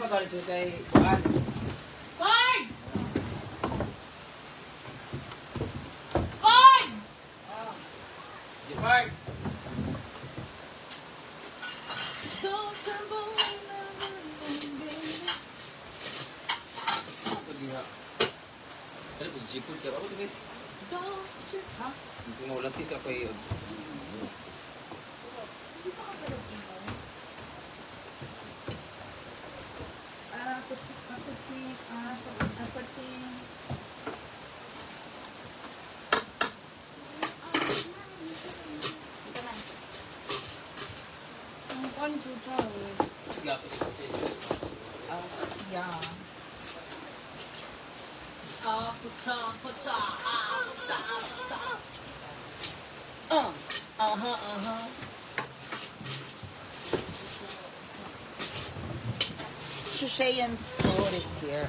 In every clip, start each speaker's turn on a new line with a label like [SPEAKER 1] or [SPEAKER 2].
[SPEAKER 1] ba galit siya kay! Si
[SPEAKER 2] in the wind, baby.
[SPEAKER 1] Ito diha. Ano po si Jipul ka? Ako tumit.
[SPEAKER 2] Don't you... Ha?
[SPEAKER 1] Kung maulantis ako eh.
[SPEAKER 2] Ah, putsi, ah, putsi, ah, ah, putsi. Ito na. Ang konju siya, eh.
[SPEAKER 1] Gapos.
[SPEAKER 2] Ah, yeah.
[SPEAKER 3] Ah, putsa, putsa, ah, putsa, putsa. Ah, aha, aha.
[SPEAKER 4] Shushayan's food is here.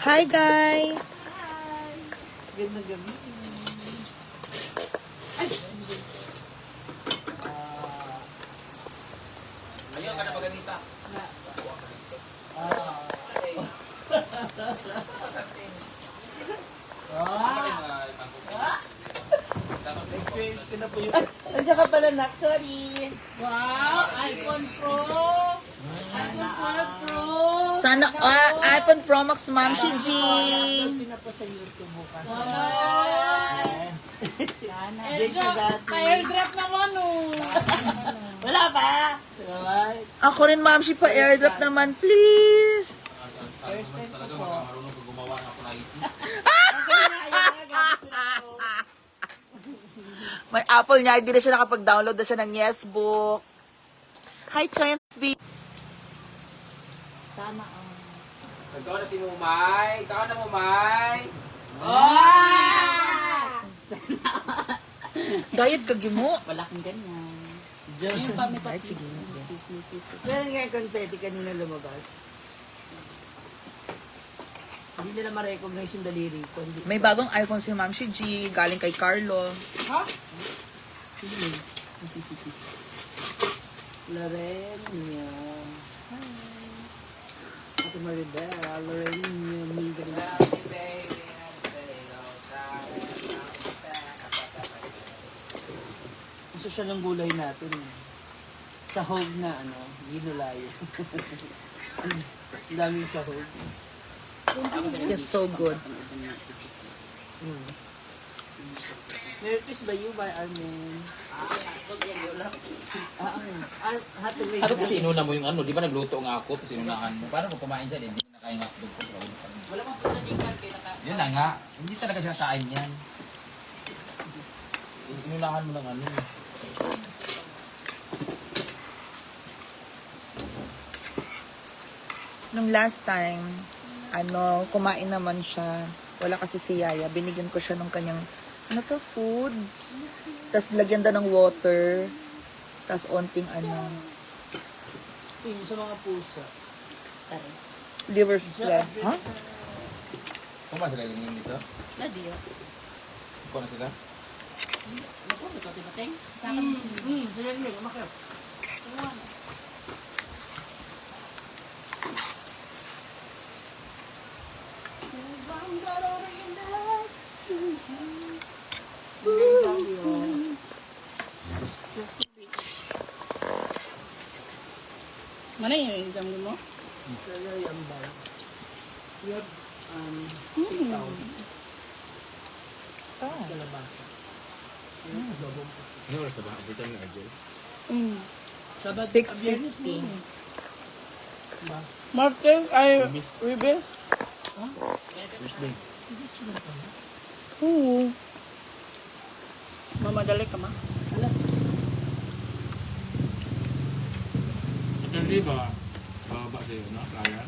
[SPEAKER 4] Hi guys!
[SPEAKER 3] Ganda gabi.
[SPEAKER 1] Ayaw ka na maganita.
[SPEAKER 3] ah, ah. Experience ko na po.
[SPEAKER 4] Nandiyan ka pala, Nak. Sorry.
[SPEAKER 2] Wow! iPhone Pro! iPhone 12 Pro!
[SPEAKER 4] Sana, ah, iPhone Pro Max, Ma'am si G.
[SPEAKER 3] Upload ko na po sa YouTube bukas.
[SPEAKER 2] Wow!
[SPEAKER 3] Yes. Thank you,
[SPEAKER 2] Airdrop!
[SPEAKER 3] Dati.
[SPEAKER 2] Pa-airdrop naman, oh!
[SPEAKER 3] Wala pa? Diba?
[SPEAKER 4] Ako rin, Ma'am, si pa airdrop naman, please.
[SPEAKER 3] First time ko po.
[SPEAKER 1] makamarunong pag gumawa ng ako na ito.
[SPEAKER 3] Okay na, ayun na, gamit ko na po.
[SPEAKER 4] May Apple niya, hindi na siya nakapag-download na siya ng Yesbook. Hi, Chance B.
[SPEAKER 2] Tama, oh.
[SPEAKER 1] Ikaw na si Mumay. Ikaw na Mumay.
[SPEAKER 4] Diet ka gimo.
[SPEAKER 2] Wala kang ganyan.
[SPEAKER 3] Diyan.
[SPEAKER 2] Yung pa may. Papis.
[SPEAKER 3] Meron nga yung confetti kanina lumabas. Hindi nila ma-recognize yung daliri ko. Hindi
[SPEAKER 4] May bagong iPhone si Ma'am si G, galing kay Carlo.
[SPEAKER 2] Ha?
[SPEAKER 3] Sige. Lorenia. Ate Maribel, Lorenia, Miguel. Gusto siya ng gulay natin. eh. Sahog na ano, ginulayo. Ang daming sahog.
[SPEAKER 4] It's so good.
[SPEAKER 3] Mm. Nervous ba you by Armin? Ah, ah, wait.
[SPEAKER 1] Ano kasi inuna mo yung ano, di ba nagluto nga ako, tapos inunahan mo. Paano kung kumain siya, hindi na kain hotdog ko.
[SPEAKER 3] Wala mang pala din kay naka.
[SPEAKER 1] Yun na nga, hindi talaga siya kain yan. Inunahan mo ng ano.
[SPEAKER 4] Nung last time, ano, kumain naman siya. Wala kasi si Yaya. Binigyan ko siya ng kanyang, ano to, food. Tapos lagyan daw ng water. Tapos onting ano,
[SPEAKER 3] Yun sa mga pusa.
[SPEAKER 4] liver spread. Ha?
[SPEAKER 1] Kumain sila yung dito?
[SPEAKER 2] Nadio.
[SPEAKER 1] Ikaw na sila?
[SPEAKER 2] Ako, ito tibateng.
[SPEAKER 3] Hmm, hmm, sige, sige, umakit.
[SPEAKER 2] Mana yung exam mo?
[SPEAKER 3] Kaya yung ba? You have, um, six pounds.
[SPEAKER 4] Ah.
[SPEAKER 3] Kalabasa. Pa.
[SPEAKER 1] Ano oras ba? Overtime na Argel?
[SPEAKER 2] Mm.
[SPEAKER 3] Sabad,
[SPEAKER 4] 6.50.
[SPEAKER 3] Ba?
[SPEAKER 2] Martin, ay, Ribes.
[SPEAKER 1] Thursday.
[SPEAKER 2] Oo. Mamadali ka ma.
[SPEAKER 1] Hindi ba? Bababa sa'yo, no? Kaya?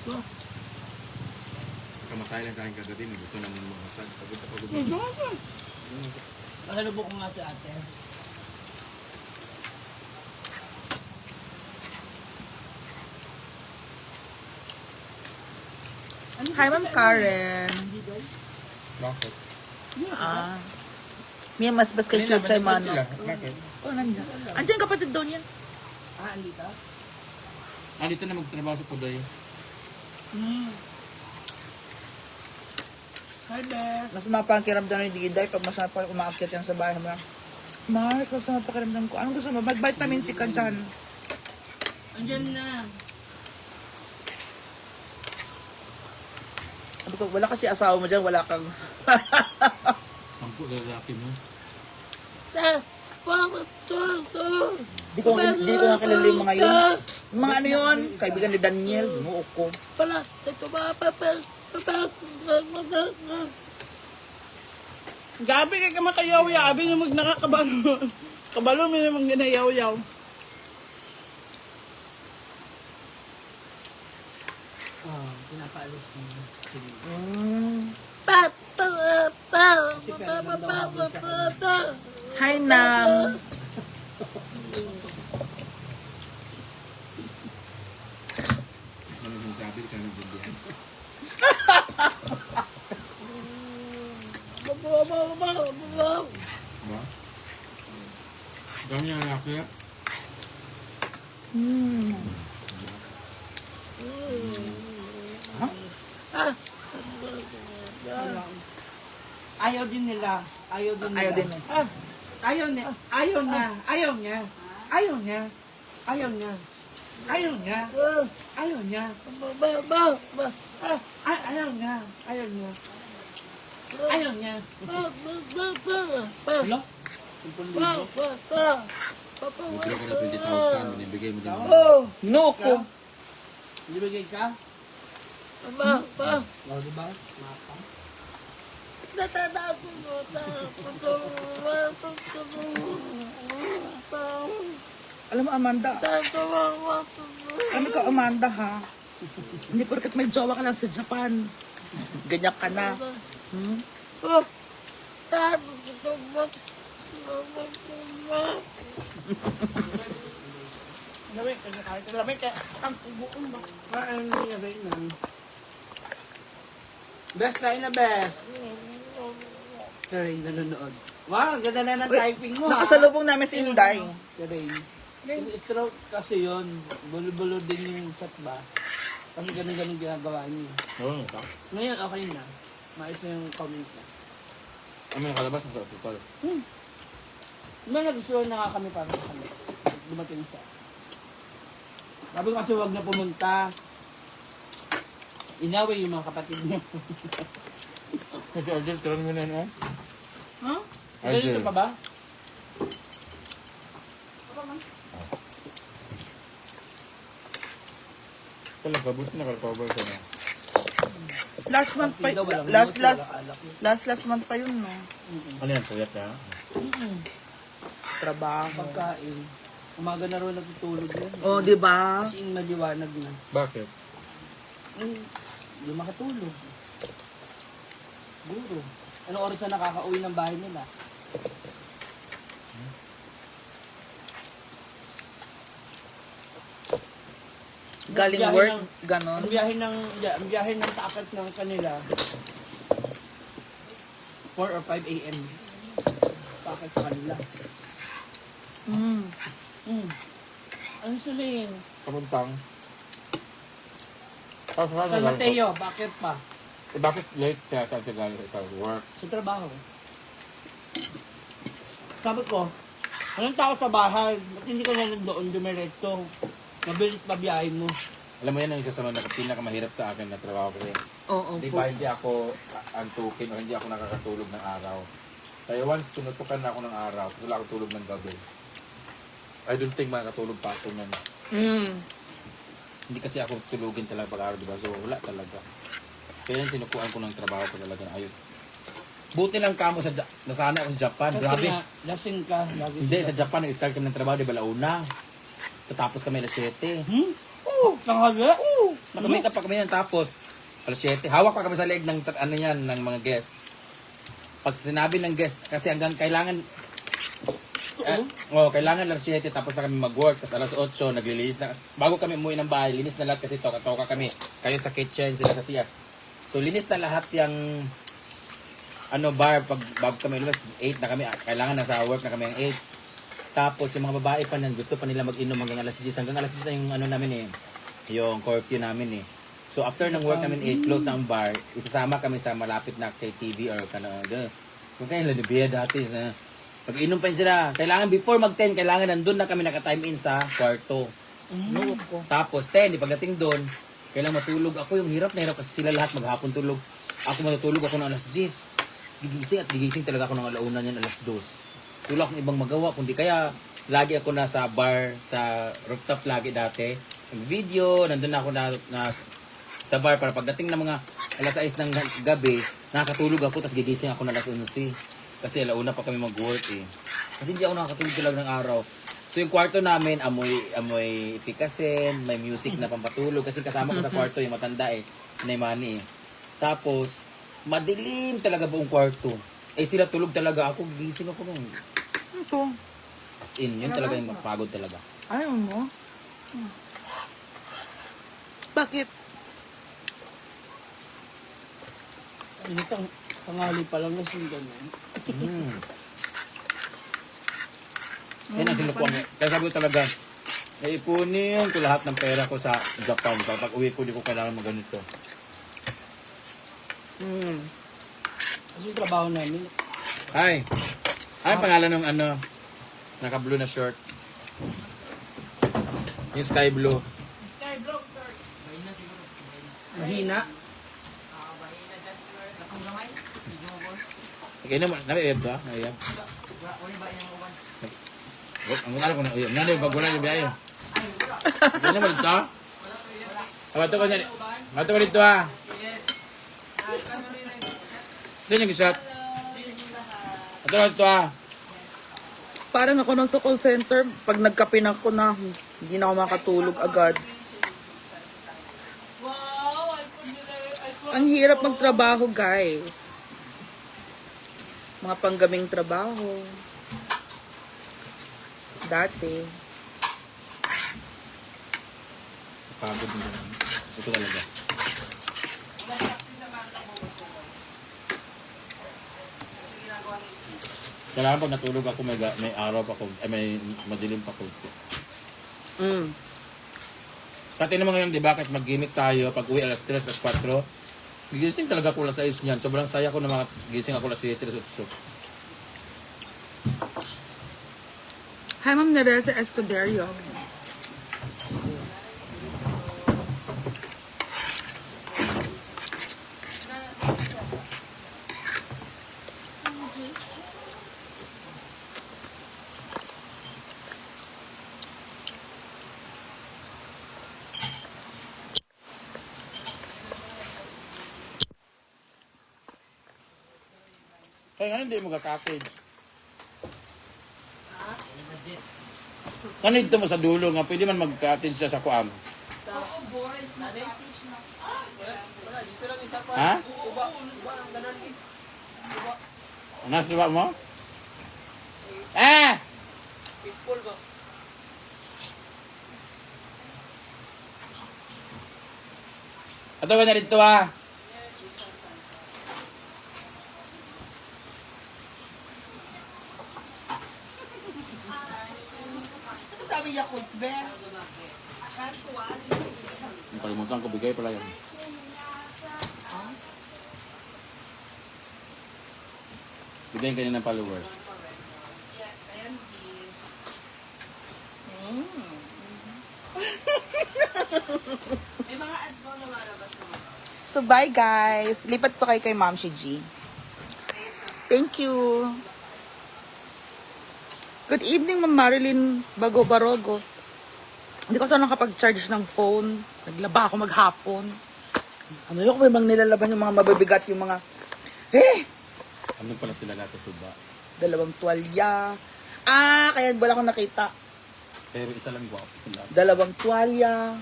[SPEAKER 1] Mo? Kamasaya lang akin kagabi, may gusto naman mag-massage. Pagod na pagod na.
[SPEAKER 3] Pasalubok ko nga si ate.
[SPEAKER 4] Hi, Ma'am Karen.
[SPEAKER 1] Bakit?
[SPEAKER 4] Ah. Mia, mas bas kay Chuchay Mano.
[SPEAKER 1] Bakit?
[SPEAKER 4] Oh, nandiyan. Andiyan kapatid daw niyan.
[SPEAKER 3] Ah, andito?
[SPEAKER 1] Ah, dito na magtrabaho sa Puday.
[SPEAKER 3] Hmm. Hi, Beth.
[SPEAKER 4] Mas mapakiramdam ni Diday pag mas umaakyat yan sa bahay mo. Mars, mas mapakiramdam ko. Anong gusto mo? Mag-vitamin C ka dyan.
[SPEAKER 3] Andyan na.
[SPEAKER 4] Sabi ko, wala kasi asawa mo dyan, wala kang...
[SPEAKER 1] Sampu lalaki mo.
[SPEAKER 4] Di ko, di ko nakilala yung mga yun. Yung mga ano yun? Kaibigan ni Daniel. Binuok ko.
[SPEAKER 2] Pala, ito ba,
[SPEAKER 5] Gabi kay ka makayaw-yaw, abi na mag nakakabalo. Kabalo mo namang ginayaw-yaw.
[SPEAKER 3] Oh, pinapaalis mo.
[SPEAKER 4] Mm.
[SPEAKER 2] pa, pa, pa, pa, pa, pa.
[SPEAKER 4] Hi, Nam.
[SPEAKER 1] Ano yung sabi ka ng bindihan?
[SPEAKER 2] Ba, ba, ba, ba, ba.
[SPEAKER 1] Dami yung lalaki.
[SPEAKER 4] Hmm.
[SPEAKER 3] Ayaw din nila. Ayaw din nila.
[SPEAKER 4] Ayaw din.
[SPEAKER 3] Ah, ayaw niya. Ayaw niya. Ayaw niya. Ayaw niya. Ayaw niya. Ayaw niya. Ayaw niya.
[SPEAKER 2] Ba, ba, ba, ba.
[SPEAKER 3] Ah, ay- ayaw niya. Ayaw niya. Ayaw niya. Hello?
[SPEAKER 1] Buklo ko na 20,000. Binibigay mo din.
[SPEAKER 2] Oh,
[SPEAKER 4] Binuok ko.
[SPEAKER 3] Libigay ka?
[SPEAKER 2] Ba, ba.
[SPEAKER 3] O, di ba? Mapa.
[SPEAKER 2] Natanda ko mo na. Ba, ba.
[SPEAKER 4] Alam mo, Amanda.
[SPEAKER 2] Ko.
[SPEAKER 4] Ano ka, Amanda, ha? Hindi porkat may jowa ka lang sa Japan. Ganyan ka na. Hmm?
[SPEAKER 2] Oh, ko ba. Mama ko ba.
[SPEAKER 5] Lamig, kasi kahit lamig ka, ang tubuon ba?
[SPEAKER 3] Ah, ano niya ba yun? Best tayo na best. Si Rain nanonood. Wow, ang ganda na ng typing mo.
[SPEAKER 4] Nakasalubong namin si Inday.
[SPEAKER 3] Si Rain. Kasi stroke kasi yun. Bulo-bulo din yung chat ba? Kasi ganun-ganun ginagawa niya.
[SPEAKER 1] Oo.
[SPEAKER 3] Ngayon, okay na. Maayos na yung comment niya.
[SPEAKER 1] Ano yung kalabas ng sa hospital?
[SPEAKER 3] May nagustuhan na nga kami para sa kanya. Dumating siya. Sabi ko kasi huwag na pumunta. Inaway yung mga kapatid niya.
[SPEAKER 1] Kasi Adel, turan mo na ah.
[SPEAKER 3] Ha? Ganito
[SPEAKER 1] Jel.
[SPEAKER 3] pa ba?
[SPEAKER 1] Talaga, buti nakarecover ka na.
[SPEAKER 4] Last month pa, last, last, last, last month pa yun, no?
[SPEAKER 1] Ano yan, puyat ka?
[SPEAKER 4] Trabaho.
[SPEAKER 3] Pagkain. Umaga na rin natutulog yan.
[SPEAKER 4] Oh, di ba?
[SPEAKER 3] Kasi maliwanag na.
[SPEAKER 1] Bakit?
[SPEAKER 3] Hindi makatulog. Guro. Anong oras na nakaka-uwi ng bahay nila?
[SPEAKER 4] Galing
[SPEAKER 3] Biyahe
[SPEAKER 4] work,
[SPEAKER 3] ng-
[SPEAKER 4] ganon.
[SPEAKER 3] Ang biyahe ng, ang biyahe ng takat ng kanila, 4 or 5 a.m. Takat sa kanila.
[SPEAKER 4] Mm.
[SPEAKER 3] Hmm. Ano sulihin?
[SPEAKER 1] Kamuntang. Tapos ano
[SPEAKER 3] San
[SPEAKER 1] lang-
[SPEAKER 3] Mateo, bakit pa?
[SPEAKER 1] Eh, bakit late siya sa Tagal sa work?
[SPEAKER 3] Sa trabaho. Sabi ko, anong tao sa bahay? Ba't hindi ka na doon dumiretso? Mabilis pa biyahe mo.
[SPEAKER 1] Alam mo yan ang isa sa mga pinakamahirap sa akin na trabaho kasi
[SPEAKER 4] Oo,
[SPEAKER 1] Di ba hindi ako antukin o hindi ako nakakatulog ng araw. Kaya once tinutukan na ako ng araw, kasi wala akong tulog ng gabi. I don't think makakatulog pa ako nun.
[SPEAKER 4] Mm.
[SPEAKER 1] Hindi kasi ako tulugin talaga pag araw, di ba? So wala talaga. Kaya yan sinukuhan ko ng trabaho ko talaga ayos. Buti lang kamo sa Ja- nasana ako sa Japan.
[SPEAKER 3] Kasi
[SPEAKER 1] Grabe.
[SPEAKER 3] nga, lasing ka. Lagi
[SPEAKER 1] Hindi, sa Japan nag-start kami ng trabaho, di ba launa? Tatapos kami alas 7.
[SPEAKER 3] Hmm? Oo. Tanghali? Oo.
[SPEAKER 1] Nakamake up pa kami yan tapos alas 7. Hawak pa kami sa leeg ng tra- ano yan ng mga guest. Pag sinabi ng guest kasi hanggang kailangan eh, oh, kailangan alas 7 tapos na kami mag-work tapos alas 8 naglilinis na. Bago kami umuwi ng bahay linis na lahat kasi toka-toka kami. Kayo sa kitchen sila sa CR So linis na lahat yung ano bar pag bago kami lumabas 8 na kami ah, kailangan nasa work na kami ang 8 tapos yung mga babae pa niyan gusto pa nila mag-inom hanggang alas 10 hanggang alas 10 na yung ano namin eh yung curfew namin eh. So after ng work namin 8 close na ang bar isasama kami sa malapit na kay TV or kana doon kung kaya nila dati sa pag inom pa yun sila. Kailangan before mag 10 kailangan nandun na kami naka-time in sa kwarto.
[SPEAKER 4] Nuot ko.
[SPEAKER 1] tapos 10 di doon kailangan matulog. Ako yung hirap na hirap kasi sila lahat maghapon tulog. Ako matutulog ako ng alas 10 gigising at gigising talaga ako ng alauna niyan alas 2 tulak akong ibang magawa kundi kaya lagi ako nasa bar sa rooftop lagi dati. Nag video nandun na ako na, na sa bar para pagdating ng mga alas 6 ng gabi nakakatulog ako tapos gigising ako ng alas 11 kasi alauna pa kami mag-work eh kasi hindi ako nakakatulog talaga ng araw So yung kwarto namin, amoy, amoy pikasin, may music na pampatulog. Kasi kasama ko sa kwarto yung matanda eh, na Manny eh. Tapos, madilim talaga buong kwarto. Eh sila tulog talaga ako, gising ako nung.
[SPEAKER 4] Ito.
[SPEAKER 1] As in, yun talaga yung mapagod talaga.
[SPEAKER 4] Ayaw mo? Bakit?
[SPEAKER 3] Init ang tangali pa lang kasi ganun.
[SPEAKER 1] Hmm. Yan ang sinukuha ko. Kaya sabi ko talaga, naipunin ko lahat ng pera ko sa Japan. Para pag uwi ko, di ko kailangan mag ganito.
[SPEAKER 4] Mm.
[SPEAKER 3] Kasi yung trabaho namin,
[SPEAKER 1] Ay! Ay, pangalan ng ano, naka-blue na short. Yung sky blue.
[SPEAKER 3] mahina.
[SPEAKER 1] Okay na, nabi uyab ka? Wag, ang alam ko na uyab. Nanay, pag wala yung biyayo. Okay na mo dito? Abato ko niya. Abato ko dito ha. Ito yung isat. Abato ko dito ha.
[SPEAKER 4] Parang ako nung sa call center, pag nagkape na ako na, hindi na ako makatulog agad. Ang hirap magtrabaho, guys. Mga panggaming trabaho. Dati.
[SPEAKER 1] Pagod mo naman. Ito talaga. Kailangan pag natulog ako, may, may araw pa ko, ay may madilim pa ko.
[SPEAKER 4] Mm.
[SPEAKER 1] Pati naman ngayon, di ba, kahit mag-gimmick tayo, pag uwi alas 3, alas 4, gigising talaga ako alas 6 niyan. Sobrang saya ko na mga gising ako 7, alas 8.
[SPEAKER 4] Hi, Ma'am Neresa Escuderio.
[SPEAKER 1] Kaya nga hindi mo ka-cottage. Dito mo sa dulo nga, pwede man mag-cottage siya sa kuam. Ha? Ano suba mo? Ah! Ato ka na dito ah. Kalimutan ko, bigay pala yan. Bigyan kanina ng followers.
[SPEAKER 4] So, bye guys. Lipat po kayo kay Ma'am si G. Thank you. Good evening, Ma'am Marilyn Bago Barogo. Hindi ko sana nakapag-charge ng phone. Naglaba ako maghapon. Ano yun ko may nilalaban yung mga mabibigat, yung mga, eh,
[SPEAKER 1] Ano pala sila lahat sa suba.
[SPEAKER 4] dalawang tuwalya. Ah, kaya wala akong nakita.
[SPEAKER 1] Pero isa lang guwapo.
[SPEAKER 4] Dalawang tuwalya.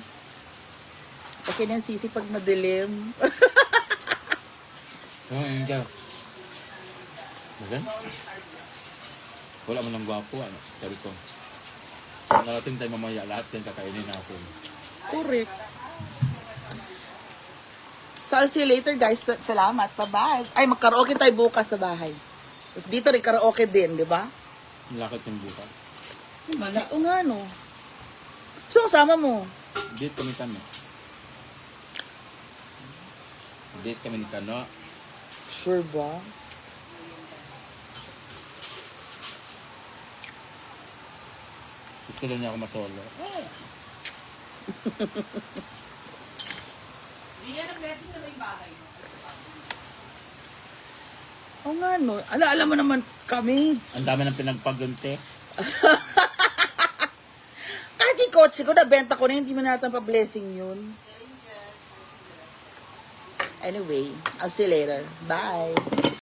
[SPEAKER 4] Okay na yan, sisi pag madilim.
[SPEAKER 1] Ano yun ka? Wala mo lang gwapo, ano? Sabi ko. Narating tayo mamaya, lahat yan kakainin natin.
[SPEAKER 4] Correct. So, I'll see you later, guys. Salamat. Bye-bye. Ay, magkaraoke tayo bukas sa bahay. Dito rin karaoke din, di ba?
[SPEAKER 1] Lakit yung bukas.
[SPEAKER 4] Mala. Oo nga, no. So, kasama mo.
[SPEAKER 1] Date kami kami. Date kami ni Kano.
[SPEAKER 4] Sure ba?
[SPEAKER 1] Gusto daw niya ako masolo.
[SPEAKER 4] Oo nga, no. Ala, alam mo naman kami.
[SPEAKER 1] Ang dami ng pinagpagunte.
[SPEAKER 4] Kahit yung kotse ko, nabenta ko na, hindi mo natin pa-blessing yun. Anyway, I'll see you later. Bye.